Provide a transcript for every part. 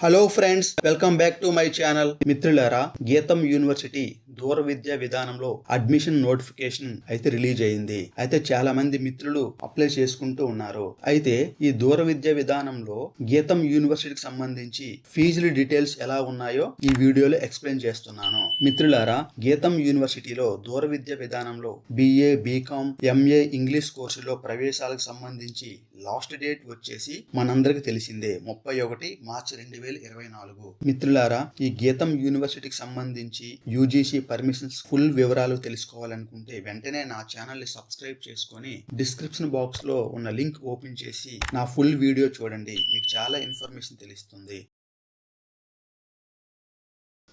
Hello friends welcome back to my channel మిత్రులారా గీతం university దూర విద్యా విధానంలో అడ్మిషన్ నోటిఫికేషన్ అయితే రిలీజ్ అయింది. అయితే చాలా మంది మిత్రులు అప్లై చేసుకుంటూ ఉన్నారు. అయితే ఈ దూర విద్యా విధానంలో గీతం యూనివర్సిటీకి సంబంధించి ఫీజుల డీటెయిల్స్ ఎలా ఉన్నాయో ఈ వీడియోలో ఎక్స్ప్లెయిన్ చేస్తున్నాను. మిత్రులారా గీతం యూనివర్సిటీలో దూర విద్యా విధానంలో బిఏ బీకామ్ ఎంఏ ఇంగ్లీష్ కోర్సులో ప్రవేశాలకు సంబంధించి లాస్ట్ డేట్ వచ్చేసి మనందరికి తెలిసిందే. ముప్పై ఒకటి మార్చి రెండు వేల ఇరవై నాలుగు. మిత్రులారా ఈ గీతం యూనివర్సిటీకి సంబంధించి యూజీసీ పర్మిషన్స్ ఫుల్ వివరాలు తెలుసుకోవాలనుకుంటే వెంటనే నా ఛానల్ని సబ్స్క్రైబ్ చేసుకొని డిస్క్రిప్షన్ బాక్స్లో ఉన్న లింక్ ఓపెన్ చేసి నా ఫుల్ వీడియో చూడండి. మీకు చాలా ఇన్ఫర్మేషన్ తెలుస్తుంది.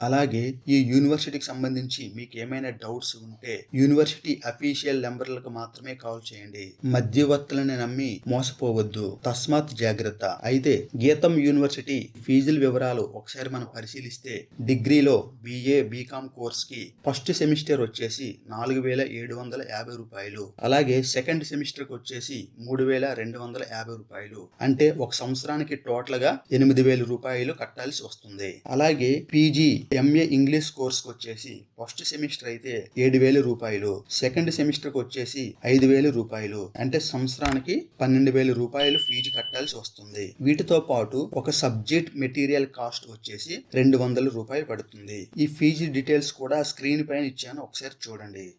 అలాగే ఈ యూనివర్సిటీకి సంబంధించి మీకు ఏమైనా డౌట్స్ ఉంటే యూనివర్సిటీ అఫీషియల్ నెంబర్లకు మాత్రమే కాల్ చేయండి. మధ్యవర్తులని నమ్మి మోసపోవద్దు. తస్మాత్ జాగ్రత్త. అయితే గీతం యూనివర్సిటీ ఫీజుల వివరాలు ఒకసారి మనం పరిశీలిస్తే డిగ్రీలో బిఏ బీకామ్ కోర్స్కి ఫస్ట్ సెమిస్టర్ వచ్చేసి నాలుగు వేల ఏడు వందల యాభై రూపాయలు. అలాగే సెకండ్ సెమిస్టర్కి వచ్చేసి మూడు వేల రెండు వందల యాభై రూపాయలు. అంటే ఒక సంవత్సరానికి టోటల్గా ఎనిమిది వేల రూపాయలు కట్టాల్సి వస్తుంది. అలాగే పీజీ ఎంఏ ఇంగ్లీష్ కోర్స్కి వచ్చేసి ఫస్ట్ సెమిస్టర్ అయితే ఏడు వేల రూపాయలు సెకండ్ సెమిస్టర్కి వచ్చేసి ఐదు వేల రూపాయలు. అంటే సంవత్సరానికి పన్నెండు వేల రూపాయలు ఫీజు కట్టాల్సి వస్తుంది. వీటితో పాటు ఒక సబ్జెక్ట్ మెటీరియల్ కాస్ట్ వచ్చేసి రెండు వందల రూపాయలు పడుతుంది. ఈ ఫీజు డీటెయిల్స్ కూడా స్క్రీన్ పైన ఇచ్చాను. ఒకసారి చూడండి.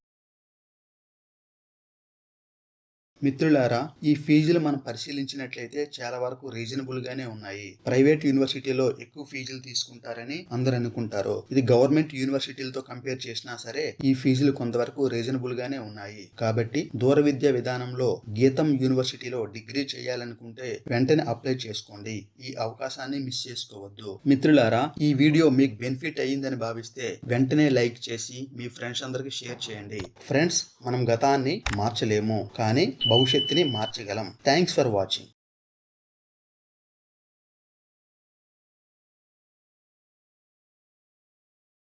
మిత్రులారా ఈ ఫీజులు మనం పరిశీలించినట్లయితే చాలా వరకు రీజనబుల్ గానే ఉన్నాయి. ప్రైవేట్ యూనివర్సిటీలో ఎక్కువ ఫీజులు తీసుకుంటారని అందరు అనుకుంటారు. ఇది గవర్నమెంట్ యూనివర్సిటీలతో కంపేర్ చేసినా సరే ఈ ఫీజులు కొంతవరకు రీజనబుల్ గానే ఉన్నాయి. కాబట్టి దూర విద్యా విధానంలో గీతం యూనివర్సిటీలో డిగ్రీ చేయాలనుకుంటే వెంటనే అప్లై చేసుకోండి. ఈ అవకాశాన్ని మిస్ చేసుకోవద్దు. మిత్రులారా ఈ వీడియో మీకు బెనిఫిట్ అయ్యిందని భావిస్తే వెంటనే లైక్ చేసి మీ ఫ్రెండ్స్ అందరికి షేర్ చేయండి. ఫ్రెండ్స్ మనం గతాన్ని మార్చలేము. కానీ భవిష్యత్తుని మార్చగలం. Thanks for watching